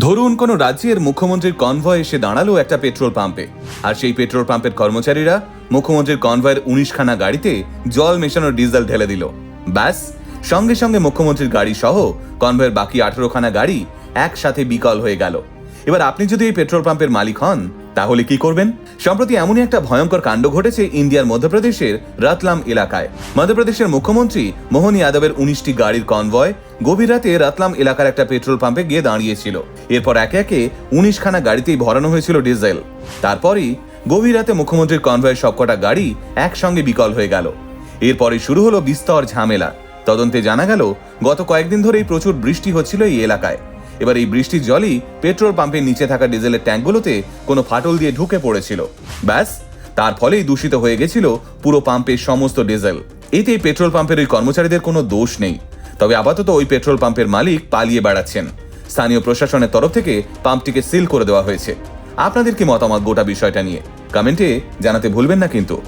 ধরুন কোনো রাজ্যের মুখ্যমন্ত্রীর কনভয় এসে দাঁড়াল একটা পেট্রোল পাম্পে আর সেই পেট্রোল পাম্পের কর্মচারীরা মুখ্যমন্ত্রীর কনভয়ের উনিশখানা গাড়িতে জল মেশানোর ডিজেল ঢেলে দিল। ব্যাস, সঙ্গে সঙ্গে মুখ্যমন্ত্রীর গাড়ি সহ কনভয়ের বাকি আঠেরোখানা গাড়ি একসাথে বিকল হয়ে গেল। এবার আপনি যদি এই পেট্রোল পাম্পের মালিক হন তাহলে কি করবেন? সম্প্রতি এমনই একটা ভয়ঙ্কর কাণ্ড ঘটেছে ইন্ডিয়ার মধ্যপ্রদেশের রাতলাম এলাকায়। মধ্যপ্রদেশের মুখ্যমন্ত্রী মোহন যাদবের উনিশটি গাড়ির কনভয় গভীর রাতে রাতলাম এলাকার একটা পেট্রোল পাম্পে গিয়ে দাঁড়িয়েছিল। এরপর একে একে উনিশখানা গাড়িতেই ভরানো হয়েছিল ডিজেল। তারপরই গভীর রাতে মুখ্যমন্ত্রীর কনভয়ের সবকটা গাড়ি একসঙ্গে বিকল হয়ে গেল। এরপরে শুরু হলো বিস্তর ঝামেলা। তদন্তে জানা গেল, গত কয়েকদিন ধরেই প্রচুর বৃষ্টি হচ্ছিল এই এলাকায়। এবার এই বৃষ্টির জলই পেট্রোল পাম্পের নিচে থাকা ডিজেলের ট্যাঙ্কগুলোতে কোনো ফাটল দিয়ে ঢুকে পড়েছিল। ব্যাস, তার ফলেই দূষিত হয়ে গেছিল পুরো পাম্পের সমস্ত ডিজেল। এতে পেট্রোল পাম্পের ওই কর্মচারীদের কোনো দোষ নেই। তবে আপাতত ওই পেট্রোল পাম্পের মালিক পালিয়ে বেড়াচ্ছেন। স্থানীয় প্রশাসনের তরফ থেকে পাম্পটিকে সিল করে দেওয়া হয়েছে। আপনাদের কি মতামত গোটা বিষয়টা নিয়ে? কমেন্টে জানাতে ভুলবেন না কিন্তু।